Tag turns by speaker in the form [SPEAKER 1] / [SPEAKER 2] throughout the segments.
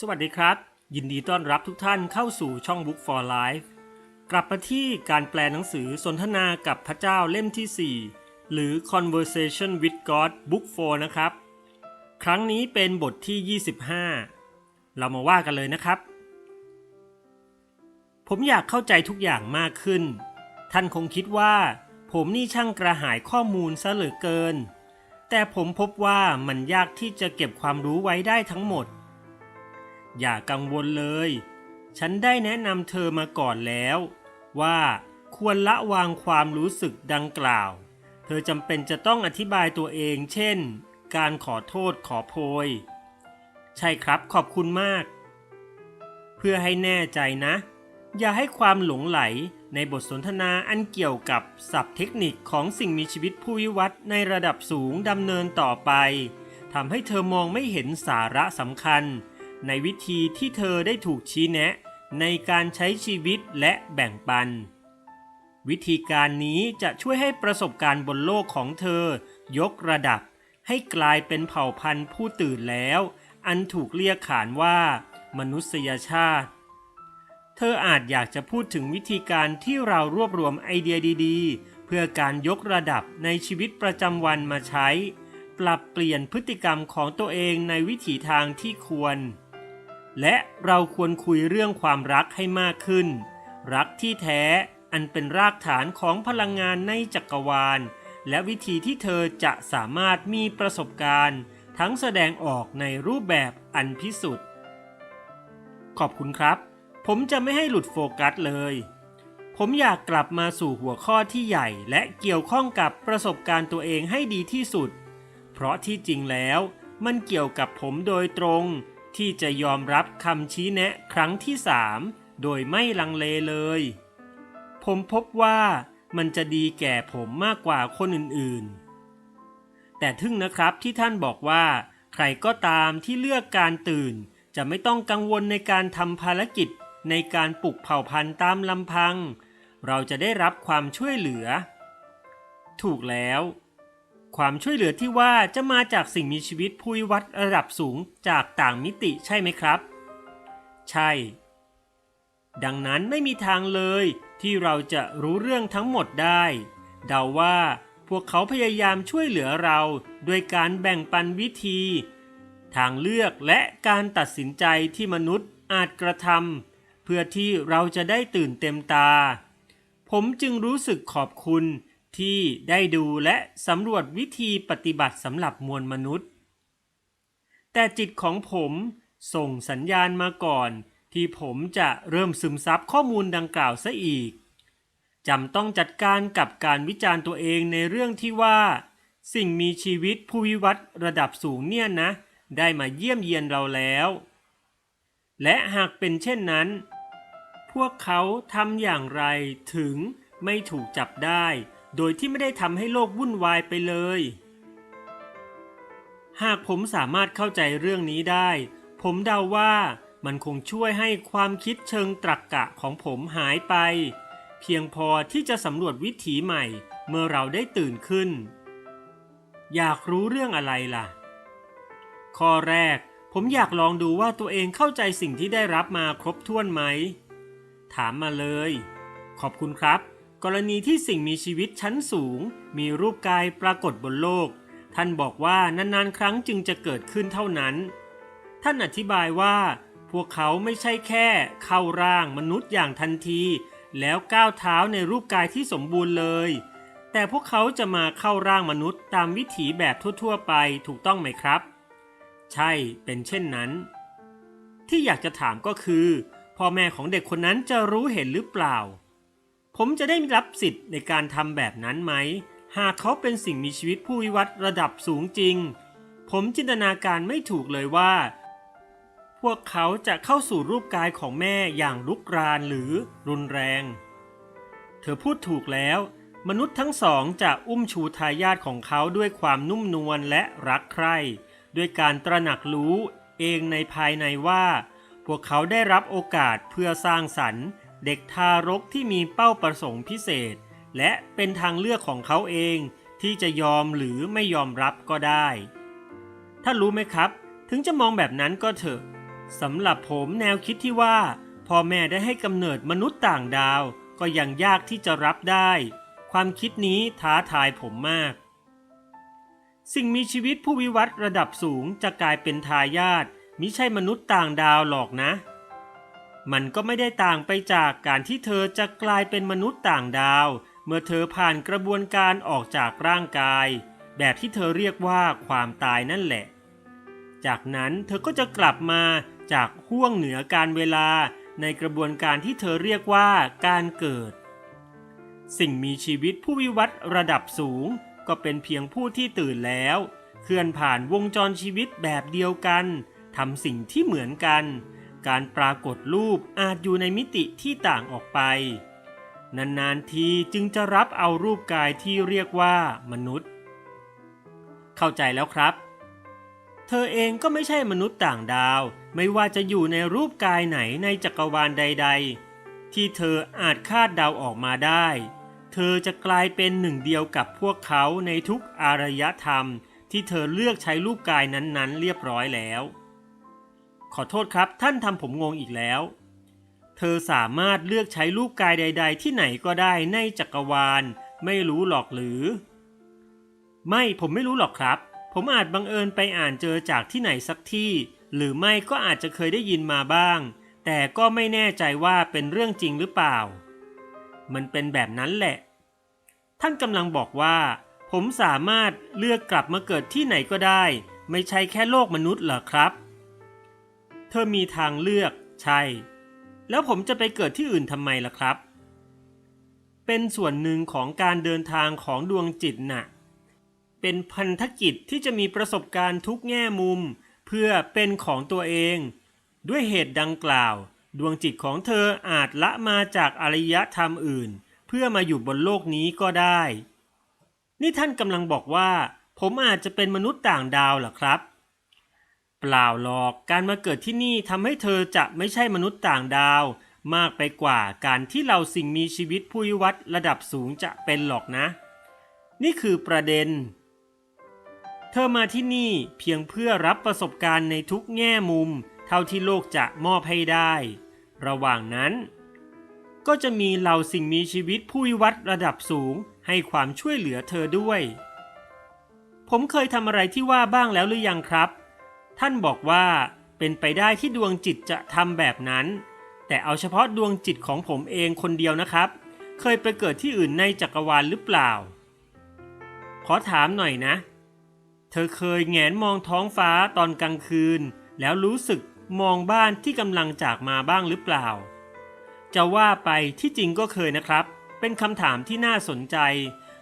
[SPEAKER 1] สวัสดีครับ ยินดีต้อนรับทุกท่านเข้าสู่ช่อง Book for Life กลับมาที่การแปลหนังสือสนทนากับพระเจ้าเล่มที่ 4 หรือ Conversation with God Book 4 นะครับ ครั้งนี้เป็นบทที่ 25 เรามาว่ากันเลยนะครับ ผมอยากเข้าใจทุกอย่างมากขึ้น ท่านคงคิดว่า ผมนี่ช่างกระหายข้อมูลซะเหลือเกิน แต่ผมพบว่ามันยากที่จะเก็บความรู้ไว้ได้ทั้งหมด อย่ากังวลเลย ฉันได้แนะนำเธอมาก่อนแล้ว ว่าควรละวางความรู้สึกดังกล่าว เธอจำเป็นจะต้องอธิบายตัวเอง เช่น การขอโทษขอโพย ใช่ครับขอบคุณมาก เพื่อให้แน่ใจนะ อย่าให้ความหลงไหลในบทสนทนาอันเกี่ยวกับศัพท์เทคนิคของสิ่งมีชีวิตผู้วิวัฒน์ในระดับสูงดำเนินต่อไปทำให้เธอมองไม่เห็นสาระสำคัญ ในวิธีที่เธอได้ถูกชี้แนะ ในการใช้ชีวิตและแบ่งปัน วิธีการนี้จะช่วยให้ประสบการณ์บนโลกของเธอ ยกระดับ ให้กลายเป็นเผ่าพันธุ์ผู้ตื่นแล้ว อันถูกเรียกขานว่า มนุษยชาติ เธออาจอยากจะพูดถึงวิธีการที่เรารวบรวมไอเดียดีๆ เพื่อการยกระดับในชีวิตประจำวันมาใช้ปรับเปลี่ยนพฤติกรรมของตัวเองในวิถีทางที่ควร และเราควรคุยเรื่องความรักให้มากขึ้น รักที่แท้อันเป็นรากฐานของพลังงานในจักรวาล และวิธีที่เธอจะสามารถมีประสบการณ์ ทั้งแสดงออกในรูปแบบอันพิสุทธิ์ขอบคุณครับ ผมจะไม่ให้หลุดโฟกัสเลย ผมอยากกลับมาสู่หัวข้อที่ใหญ่ และเกี่ยวข้องกับประสบการณ์ตัวเองให้ดีที่สุด เพราะที่จริงแล้ว มันเกี่ยวกับผมโดยตรง ที่จะยอมรับคำชี้แนะครั้งที่สามโดยไม่ลังเลเลย ผมพบว่ามันจะดีแก่ผมมากกว่าคนอื่นๆ แต่ทึ่งนะครับที่ท่านบอกว่า ใครก็ตามที่เลือกการตื่น จะไม่ต้องกังวลในการทำภารกิจในการปลุกเผ่าพันธุ์ตามลำพัง เราจะได้รับความช่วยเหลือ ถูกแล้ว ความช่วยเหลือที่ว่าจะมาจากสิ่งมีชีวิตผู้วิวัฒน์ระดับสูงจากต่างมิติใช่ไหมครับ ใช่ ดังนั้นไม่มีทางเลยที่เราจะรู้เรื่องทั้งหมดได้ เดาว่าพวกเขาพยายามช่วยเหลือเราด้วยการแบ่งปันวิธี ทางเลือกและการตัดสินใจที่มนุษย์อาจกระทำเพื่อที่เราจะได้ตื่นเต็มตา ผมจึงรู้สึกขอบคุณ ที่ได้ดูและสำรวจวิธีปฏิบัติสำหรับมวลมนุษย์ แต่จิตของผมส่งสัญญาณมาก่อน ที่ผมจะเริ่มซึมซับข้อมูลดังกล่าวซะอีกจำต้องจัดการกับการวิจารณ์ตัวเองในเรื่องที่ว่า สิ่งมีชีวิตผู้วิวัฒน์ระดับสูงเนี่ยนะ ได้มาเยี่ยมเยียนเราแล้ว และหากเป็นเช่นนั้น พวกเขาทำอย่างไรถึงไม่ถูกจับได้ โดยที่ไม่ได้ทำให้โลกวุ่นวายไปเลย หากผมสามารถเข้าใจเรื่องนี้ได้ ผมเดาว่ามันคงช่วยให้ความคิดเชิงตรรกกะของผมหายไป เพียงพอที่จะสำรวจวิถีใหม่เมื่อเราได้ตื่นขึ้น อยากรู้เรื่องอะไรล่ะ ข้อแรก ผมอยากลองดูว่าตัวเองเข้าใจสิ่งที่ได้รับมาครบถ้วนไหม ถามมาเลย ขอบคุณครับ กรณีที่สิ่งมีชีวิตชั้นสูง มีรูปกายปรากฏบนโลก ท่านบอกว่านานๆ ครั้งจึงจะเกิดขึ้นเท่านั้น ท่านอธิบายว่า พวกเขาไม่ใช่แค่เข้าร่างมนุษย์อย่างทันที แล้วก้าวเท้าในรูปกายที่สมบูรณ์เลย แต่พวกเขาจะมาเข้าร่างมนุษย์ตามวิถีแบบทั่วๆ ไปถูกต้องไหมครับ ใช่เป็นเช่นนั้น ที่อยากจะถามก็คือพ่อแม่ของเด็กคนนั้นจะรู้เห็นหรือเปล่า ผมจะได้รับสิทธิ์ในการทำแบบนั้นไหม หากเขาเป็นสิ่งมีชีวิตผู้วิวัฒน์ระดับสูงจริง ผมจินตนาการไม่ถูกเลยว่า พวกเขาจะเข้าสู่รูปกายของแม่อย่างลุกรานหรือรุนแรง เธอพูดถูกแล้ว มนุษย์ทั้งสองจะอุ้มชูทายาทของเขาด้วยความนุ่มนวลและรักใคร่ ด้วยการตระหนักรู้เองในภายในว่า พวกเขาได้รับโอกาสเพื่อสร้างสรรค์ เด็กทารกที่มีเป้าประสงค์พิเศษ และเป็นทางเลือกของเขาเองที่จะยอมหรือไม่ยอมรับก็ได้ ถ้ารู้ไหมครับ ถึงจะมองแบบนั้นก็เถอะสำหรับผมแนวคิดที่ว่าพ่อแม่ได้ให้กำเนิดมนุษย์ต่างดาว ก็ยังยากที่จะรับได้ ความคิดนี้ท้าทายผมมาก สิ่งมีชีวิตผู้วิวัฒน์ระดับสูงจะกลายเป็นทายาทมิใช่มนุษย์ต่างดาวหรอกนะ มันก็ไม่ได้ต่างไปจากการที่เธอจะกลายเป็นมนุษย์ต่างดาว เมื่อเธอผ่านกระบวนการออกจากร่างกาย แบบที่เธอเรียกว่าความตายนั่นแหละ จากนั้นเธอก็จะกลับมาจากห่วงเหนือการเวลาในกระบวนการที่เธอเรียกว่าการเกิด สิ่งมีชีวิตผู้วิวัฒน์ระดับสูง ก็เป็นเพียงผู้ที่ตื่นแล้ว เคลื่อนผ่านวงจรชีวิตแบบเดียวกันทำสิ่งที่เหมือนกัน การปรากฏรูปอาจอยู่ในมิติที่ต่างออกไป นานๆทีจึงจะรับเอารูปกายที่เรียกว่ามนุษย์ เข้าใจแล้วครับ เธอเองก็ไม่ใช่มนุษย์ต่างดาว ไม่ว่าจะอยู่ในรูปกายไหนในจักรวาลใด ๆ ที่เธออาจคาดเดาออกมาได้ เธอจะกลายเป็นหนึ่งเดียวกับพวกเขาในทุกอารยธรรมที่เธอเลือกใช้รูปกายนั้นๆ เรียบร้อยแล้ว ขอโทษครับท่านทำผมงงอีกแล้ว เธอสามารถเลือกใช้รูปกายใด ๆ ที่ไหนก็ได้ในจักรวาล ไม่รู้หรอกหรือ ไม่ผมไม่รู้หรอกครับ ผมอาจบังเอิญไปอ่านเจอจากที่ไหนสักที่ หรือไม่ก็อาจจะเคยได้ยินมาบ้าง แต่ก็ไม่แน่ใจว่าเป็นเรื่องจริงหรือเปล่า มันเป็นแบบนั้นแหละ ท่านกำลังบอกว่า ผมสามารถเลือกกลับมาเกิดที่ไหนก็ได้ ไม่ใช่แค่โลกมนุษย์เหรอครับ ธอมีทางเลือก ใช่ แล้วผมจะไปเกิดที่อื่นทำไมล่ะครับ เป็นส่วนหนึ่งของการเดินทางของดวงจิตน่ะ เป็นพันธกิจที่จะมีประสบการณ์ทุกแง่มุม เพื่อเป็นของตัวเอง ด้วยเหตุดังกล่าว ดวงจิตของเธออาจละมาจากอารยธรรมอื่น เพื่อมาอยู่บนโลกนี้ก็ได้ นี่ท่านกำลังบอกว่า ผมอาจจะเป็นมนุษย์ต่างดาวเหรอครับ เปล่าหรอกการมาเกิดที่นี่ทำให้เธอจะไม่ใช่มนุษย์ต่างดาว มากไปกว่าการที่เราสิ่งมีชีวิตผู้วิวัฒน์ระดับสูงจะเป็นหรอกนะ นี่คือประเด็น เธอมาที่นี่เพียงเพื่อรับประสบการณ์ในทุกแง่มุม เท่าที่โลกจะมอบให้ได้ ระหว่างนั้น ก็จะมีเหล่าสิ่งมีชีวิตผู้วิวัฒน์ระดับสูงให้ความช่วยเหลือเธอด้วย ผมเคยทำอะไรที่ว่าบ้างแล้วหรือยังครับ ท่านบอกว่าเป็นไปได้ที่ดวงจิตจะทำแบบนั้น แต่เอาเฉพาะดวงจิตของผมเองคนเดียวนะครับ เคยไปเกิดที่อื่นในจักรวาลหรือเปล่า ขอถามหน่อยนะ เธอเคยแงนมองท้องฟ้าตอนกลางคืน แล้วรู้สึกมองบ้านที่กำลังจากมาบ้างหรือเปล่า จะว่าไปที่จริงก็เคยนะครับ เป็นคำถามที่น่าสนใจ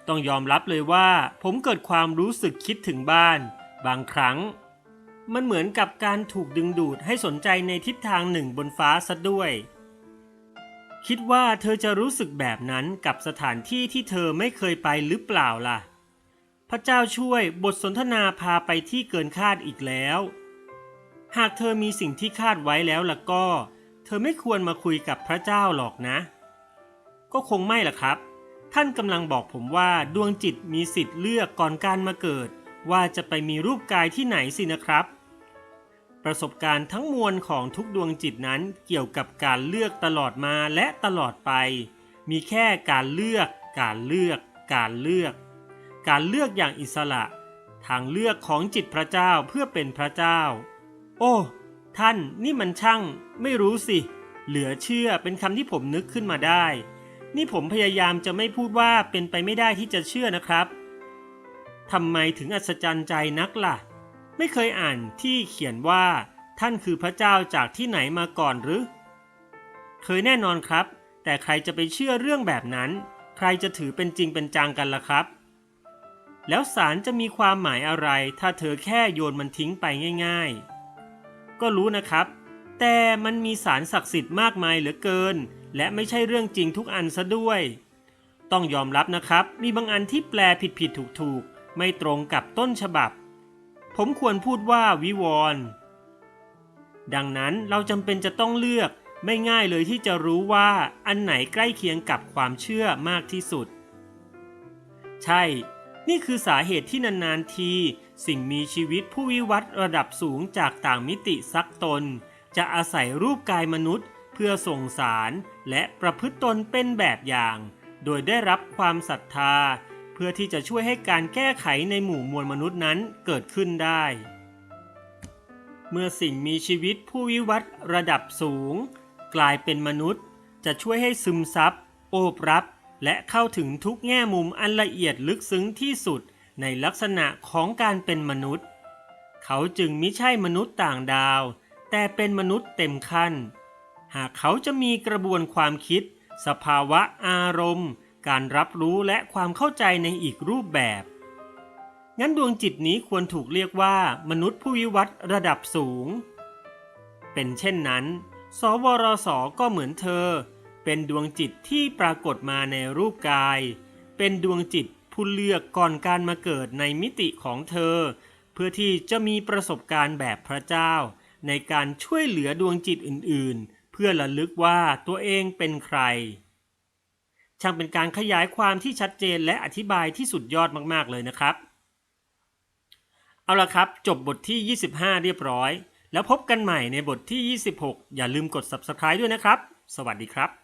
[SPEAKER 1] ต้องยอมรับเลยว่า ผมเกิดความรู้สึกคิดถึงบ้าน บางครั้ง มันเหมือนกับการถูกดึงดูดให้สนใจในทิศทางหนึ่งบนฟ้าซะด้วย คิดว่าเธอจะรู้สึกแบบนั้นกับสถานที่ที่เธอไม่เคยไปหรือเปล่าล่ะ พระเจ้าช่วยบทสนทนาพาไปที่เกินคาดอีกแล้ว หากเธอมีสิ่งที่คาดไว้แล้วล่ะก็ เธอไม่ควรมาคุยกับพระเจ้าหรอกนะ ก็คงไม่ล่ะครับ ท่านกำลังบอกผมว่าดวงจิตมีสิทธิ์เลือกก่อนการมาเกิดว่าจะไปมีรูปกายที่ไหนสินะครับ ประสบการณ์ทั้งมวลของทุกดวงจิตนั้นเกี่ยวกับการเลือกตลอดมาและตลอดไป มีแค่การเลือก การเลือก การเลือก การเลือกอย่างอิสระ ทางเลือกของจิตพระเจ้าเพื่อเป็นพระเจ้า โอ้ ท่านนี่มันช่าง ไม่รู้สิ เหลือเชื่อเป็นคำที่ผมนึกขึ้นมาได้ นี่ผมพยายามจะไม่พูดว่าเป็นไปไม่ได้ที่จะเชื่อนะครับทำไมถึงอัศจรรย์ใจนักล่ะ ไม่เคยอ่านที่เขียนว่า ท่านคือพระเจ้าจากที่ไหนมาก่อนหรือ เคยแน่นอนครับ แต่ใครจะไปเชื่อเรื่องแบบนั้น ใครจะถือเป็นจริงเป็นจังกันล่ะครับ แล้วสารจะมีความหมายอะไร ถ้าเธอแค่โยนมันทิ้งไปง่ายๆ ก็รู้นะครับ แต่มันมีสารศักดิ์สิทธิ์มากมายเหลือเกิน และไม่ใช่เรื่องจริงทุกอันซะด้วย ต้องยอมรับนะครับ มีบางอันที่แปลผิดผิดถูกถูกๆ ไม่ตรงกับต้นฉบับ ผมควรพูดว่าวิวรณ์ดังนั้นเราจำเป็นจะต้องเลือกไม่ง่ายเลยที่จะรู้ว่าอันไหนใกล้เคียงกับความเชื่อมากที่สุด ใช่ นี่คือสาเหตุที่นานๆที สิ่งมีชีวิตผู้วิวัฒน์ระดับสูงจากต่างมิติซักตน จะอาศัยรูปกายมนุษย์ เพื่อส่งสารและประพฤติตนเป็นแบบอย่าง โดยได้รับความศรัทธา เพื่อที่จะช่วยให้การแก้ไขในหมู่มวลมนุษย์นั้นเกิดขึ้นได้ เมื่อสิ่งมีชีวิตผู้วิวัฒน์ระดับสูง กลายเป็นมนุษย์ จะช่วยให้ซึมซับ โอบรับ และเข้าถึงทุกแง่มุมอันละเอียดลึกซึ้งที่สุดในลักษณะของการเป็นมนุษย์ เขาจึงไม่ใช่มนุษย์ต่างดาว แต่เป็นมนุษย์เต็มขั้น หากเขาจะมีกระบวนความคิด สภาวะอารมณ์ การรับรู้และความเข้าใจในอีกรูปแบบ งั้นดวงจิตนี้ควรถูกเรียกว่า มนุษย์ผู้วิวัฒน์ระดับสูง เป็นเช่นนั้น สวรสก็เหมือนเธอ เป็นดวงจิตที่ปรากฏมาในรูปกาย เป็นดวงจิตผู้เลือกก่อนการมาเกิดในมิติของเธอ เพื่อที่จะมีประสบการณ์แบบพระเจ้า ในการช่วยเหลือดวงจิตอื่น ๆ เพื่อระลึกว่าตัวเองเป็นใคร ช่างเป็นการขยายความที่ชัดเจนและอธิบายที่สุดยอดมากๆเลยนะครับ เอาละครับ จบบทที่ 25 เรียบร้อย แล้วพบกันใหม่ในบทที่ 26 อย่าลืมกด subscribe ด้วยนะครับ สวัสดีครับ